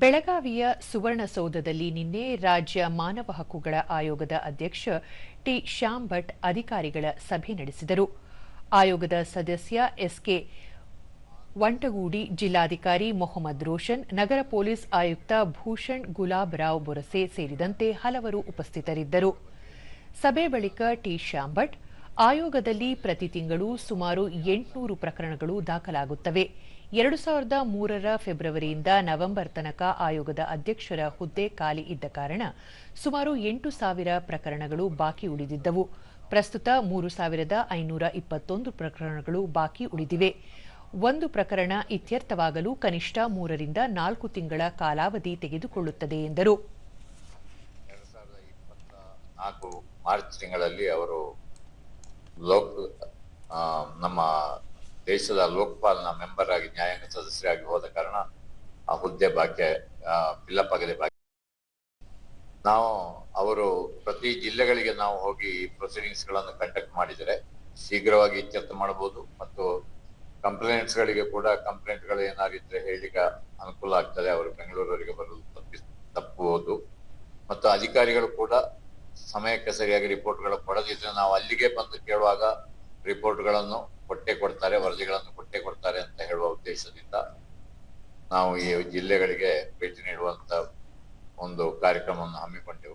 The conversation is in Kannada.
ಬೆಳಗಾವಿಯ ಸುವರ್ಣಸೌಧದಲ್ಲಿ ನಿನ್ನೆ ರಾಜ್ಯ ಮಾನವ ಹಕ್ಕುಗಳ ಆಯೋಗದ ಅಧ್ಯಕ್ಷ ಟಿ ಶ್ಯಾಮ್ ಭಟ್ ಅಧಿಕಾರಿಗಳ ಸಭೆ ನಡೆಸಿದರು. ಆಯೋಗದ ಸದಸ್ಯ ಎಸ್ಕೆ ವಂಟಗೂಡಿ, ಜಿಲ್ಲಾಧಿಕಾರಿ ಮೊಹಮ್ಮದ್ ರೋಷನ್, ನಗರ ಪೊಲೀಸ್ ಆಯುಕ್ತ ಭೂಷಣ್ ಗುಲಾಬ್ ರಾವ್ ಬೊರಸೆ ಸೇರಿದಂತೆ ಹಲವರು ಉಪಸ್ಥಿತರಿದ್ದರು. ಸಭೆ ಬಳಿಕ ಟಿ ಶ್ಯಾಮ್ ಆಯೋಗದಲ್ಲಿ ಪ್ರತಿ ತಿಂಗಳು ಸುಮಾರು ಎಂಟುನೂರು ಪ್ರಕರಣಗಳು ದಾಖಲಾಗುತ್ತವೆ. ಎರಡು ಸಾವಿರದ ಮೂರರ ಫೆಬ್ರವರಿಯಿಂದ ನವೆಂಬರ್ ತನಕ ಆಯೋಗದ ಅಧ್ಯಕ್ಷರ ಹುದ್ದೆ ಖಾಲಿ ಇದ್ದ ಕಾರಣ ಸುಮಾರು ಎಂಟು ಸಾವಿರ ಪ್ರಕರಣಗಳು ಬಾಕಿ ಉಳಿದಿದ್ದವು. ಪ್ರಸ್ತುತ ಮೂರು ಸಾವಿರದ ಐನೂರ ಇಪ್ಪತ್ತೊಂದು ಪ್ರಕರಣಗಳು ಬಾಕಿ ಉಳಿದಿವೆ. ಒಂದು ಪ್ರಕರಣ ಇತ್ಯರ್ಥವಾಗಲು ಕನಿಷ್ಠ ಮೂರರಿಂದ ನಾಲ್ಕು ತಿಂಗಳ ಕಾಲಾವಧಿ ತೆಗೆದುಕೊಳ್ಳುತ್ತದೆ ಎಂದರು. ಮಾರ್ಚ್ ತಿಂಗಳಲ್ಲಿ ಅವರು ಲೋಕ್ ನಮ್ಮ ದೇಶದ ಲೋಕಪಾಲ್ನ ಮೆಂಬರ್ ಆಗಿ, ನ್ಯಾಯಾಂಗ ಸದಸ್ಯರಾಗಿ ಹೋದ ಕಾರಣ ಆ ಹುದ್ದೆ ಬಾಕಿ ಫಿಲ್ಲಪ್ ಆಗದೆ ಬಾಕಿ. ನಾವು, ಅವರು ಪ್ರತಿ ಜಿಲ್ಲೆಗಳಿಗೆ ನಾವು ಹೋಗಿ ಪ್ರೊಸೀಡಿಂಗ್ಸ್ಗಳನ್ನು ಕಂಡಕ್ಟ್ ಮಾಡಿದರೆ ಶೀಘ್ರವಾಗಿ ಇತ್ಯರ್ಥ ಮಾಡಬಹುದು ಮತ್ತು ಕಂಪ್ಲೇಂಟ್ಸ್ ಗಳಿಗೆ ಕೂಡ ಕಂಪ್ಲೇಂಟ್ಗಳು ಏನಾಗಿದ್ರೆ ಹೇಳಿಕ್ಕೆ ಅನುಕೂಲ ಆಗ್ತದೆ. ಅವರು ಬೆಂಗಳೂರವರಿಗೆ ಬರಲು ತಪ್ಪಿ ತಪ್ಪುವುದು. ಮತ್ತು ಅಧಿಕಾರಿಗಳು ಕೂಡ ಸಮಯಕ್ಕೆ ಸರಿಯಾಗಿ ರಿಪೋರ್ಟ್ಗಳು ಕೊಡದಿದ್ರೆ ನಾವು ಅಲ್ಲಿಗೆ ಬಂದು ಕೇಳುವಾಗ ರಿಪೋರ್ಟ್ಗಳನ್ನು ಕೊಟ್ಟೆ ಕೊಡ್ತಾರೆ, ವರದಿಗಳನ್ನು ಕೊಟ್ಟೆ ಕೊಡ್ತಾರೆ ಅಂತ ಹೇಳುವ ಉದ್ದೇಶದಿಂದ ನಾವು ಈ ಜಿಲ್ಲೆಗಳಿಗೆ ಭೇಟಿ ನೀಡುವಂತ ಒಂದು ಕಾರ್ಯಕ್ರಮವನ್ನು ಹಮ್ಮಿಕೊಂಡೆವು.